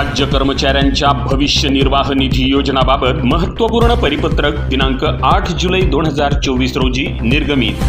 राज्य कर्मचाऱ्यांच्या भविष्य निर्वाह निधी योजनाबाबत महत्त्वपूर्ण परिपत्रक दिनांक आठ जुलै दोन हजार चोवीस रोजी निर्गमित.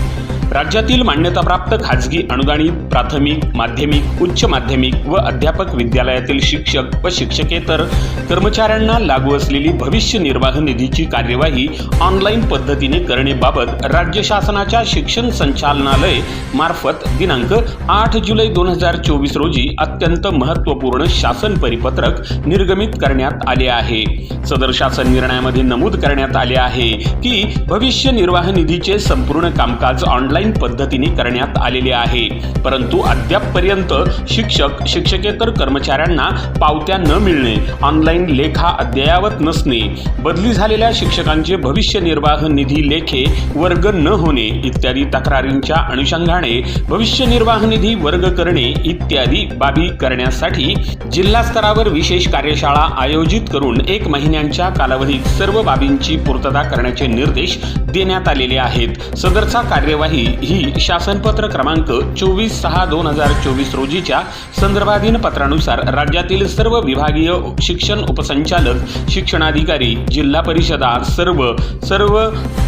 राज्यातील मान्यताप्राप्त खाजगी अनुदानित प्राथमिक माध्यमिक उच्च माध्यमिक व अध्यापक विद्यालयातील शिक्षक व शिक्षकेतर कर्मचाऱ्यांना लागू असलेली भविष्य निर्वाह निधीची कार्यवाही ऑनलाईन पद्धतीने करणेबाबत राज्य शासनाच्या शिक्षण संचालनालय मार्फत दिनांक आठ जुलै दोन हजार चोवीस रोजी अत्यंत महत्त्वपूर्ण शासन परिपत्रक निर्गमित करण्यात आले आहे. सदर शासन निर्णयामध्ये नमूद करण्यात आले आहे की भविष्य निर्वाह निधीचे संपूर्ण कामकाज ऑनलाईन पद्धतीने करण्यात आलेले आहे. परंतु अद्यापपर्यंत शिक्षक शिक्षकेतर कर्मचाऱ्यांना पावत्या न मिळणे ऑनलाईन लेखा अद्ययावत नसणे बदली झालेल्या शिक्षकांचे भविष्य निर्वाह निधी लेखे वर्ग न होणे इत्यादी तक्रारींच्या अनुषंगाने भविष्य निर्वाह निधी वर्ग करणे इत्यादी बाबी करण्यासाठी जिल्हा स्तरावर विशेष कार्यशाळा आयोजित करून एक महिन्यांच्या कालावधीत सर्व बाबींची पूर्तता करण्याचे निर्देश देण्यात आलेले आहेत. सदरचा कार्यवाही ही शासनपत्र क्रमांक चोवीस सहा दोन हजार चोवीस रोजीच्या संदर्भाधीन पत्रानुसार राज्यातील सर्व विभागीय शिक्षण उपसंचालक शिक्षणाधिकारी जिल्हा परिषदा सर्व सर्व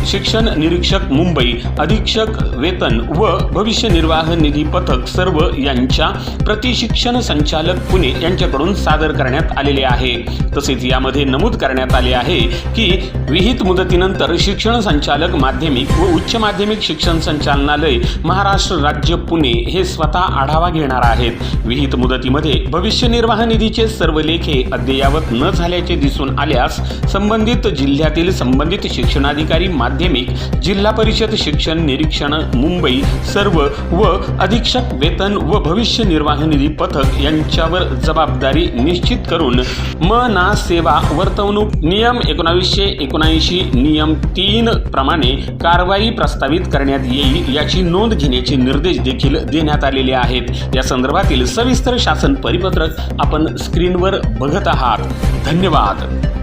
शिक्षण निरीक्षक मुंबई अधीक्षक वेतन व भविष्य निर्वाह निधी पथक सर्व यांच्या प्रतिशिक्षण संचालक पुणे यांच्याकडून सादर करण्यात आलेले आहे. तसेच यामध्ये नमूद करण्यात आले आहे की विहित मुदतीनंतर शिक्षण संचालक माध्यमिक व उच्च माध्यमिक शिक्षण संचालनालय महाराष्ट्र राज्य पुणे हे स्वतः आढावा घेणार आहेत. विहित मुदतीमध्ये भविष्य निर्वाह निधीचे सर्व लेखे अद्ययावत न झाल्याचे दिसून आल्यास संबंधित जिल्ह्यातील संबंधित शिक्षणाधिकारी माध्यमिक जिल्हा परिषद शिक्षण निरीक्षण मुंबई सर्व व अधीक्षक वेतन व भविष्य निर्वाह निधी पथक यांच्यावर जबाबदारी निश्चित करून म ना सेवा वर्तवणूक नियम एकोणावीसशे एकोणऐंशी नियम तीन प्रमाणे कारवाई प्रस्तावित करण्यात येईल. याची नोंद घेण्याचे निर्देश देखील देण्यात आलेले आहेत. या संदर्भातील सविस्तर शासन परिपत्रक आपण स्क्रीनवर बघत आहात. धन्यवाद.